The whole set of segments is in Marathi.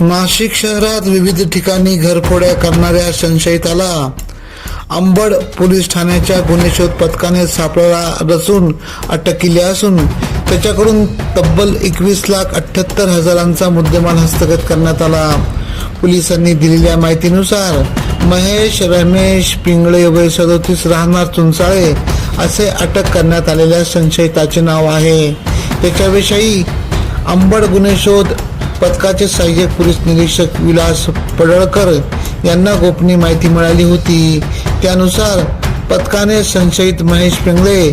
नाशिक शहरात विविध ठिकाणी घरफोड्या करणाऱ्या संशयिताला अंबड पोलीस ठाण्याच्या गुन्हे शोध पथकाने सापळा रचून अटक केली असून त्याच्याकडून तब्बल एकवीस लाख अठ्ठ्याहत्तर हजारांचा मुद्देमाल हस्तगत करण्यात आला. पोलिसांनी दिलेल्या माहितीनुसार महेश रमेश पिंगळे वय सदोतीस राहणार चुंचाळे असे अटक करण्यात आलेल्या संशयिताचे नाव आहे. त्याच्याविषयी अंबड गुन्हे शोध पथकाचे सहाय्यक पोलीस निरीक्षक विलास पडळकर यांना गोपनीय माहिती मिळाली होती. त्यानुसार पथकाने संशयित महेश पिंगळे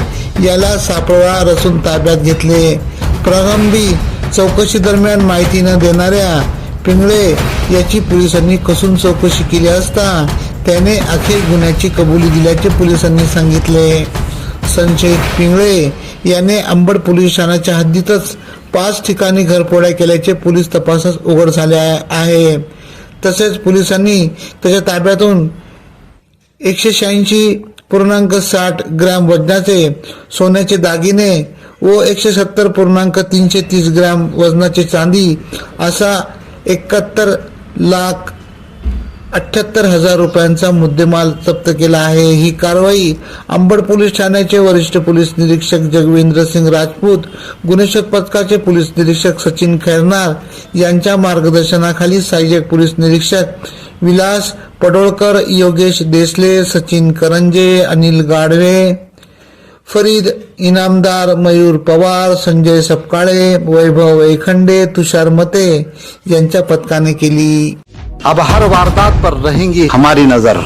याला सापळा रचून ताब्यात घेतले. प्रारंभी चौकशी दरम्यान माहिती न देणाऱ्या पिंगळे याची पोलिसांनी कसून चौकशी केली असता त्याने अखेर गुन्ह्याची कबुली दिल्याचे पोलिसांनी सांगितले. संशयित पिंगळे याने अंबड पोलीस ठाण्याच्या हद्दीतच पाच ठिकाणी घरफोड्या केल्याचे पोलीस तपासास उघड झाले आहे. तसेच पोलिसांनी त्याच्या ताब्यातून एकशे शहाऐंशी पूर्णांक साठ ग्रॅम वजनाचे सोन्याचे दागिने व एकशे सत्तर पूर्णांक तीनशे तीस ग्रॅम वजनाचे चांदी असा एकाहत्तर लाख अठ्याहत्तर हजार रुपयांचा मुद्देमाल जप्त केला आहे. ही कारवाई अंबड पोलीस ठाण्याचे वरिष्ठ पोलीस निरीक्षक जगविंद्र सिंग राजपूत गुन्हेशोध पथकाचे पोलीस निरीक्षक सचिन खैरनार यांच्या मार्गदर्शनाखाली सहाय्यक पोलीस निरीक्षक विलास पडोळकर योगेश देसले सचिन करंजे अनिल गाडवे फरीद इनामदार मयूर पवार संजय सपकाळे वैभव वैखंडे तुषार मते यांच्या पथकाने केली. अब हर वारदात पर रहेंगी हमारी नजर।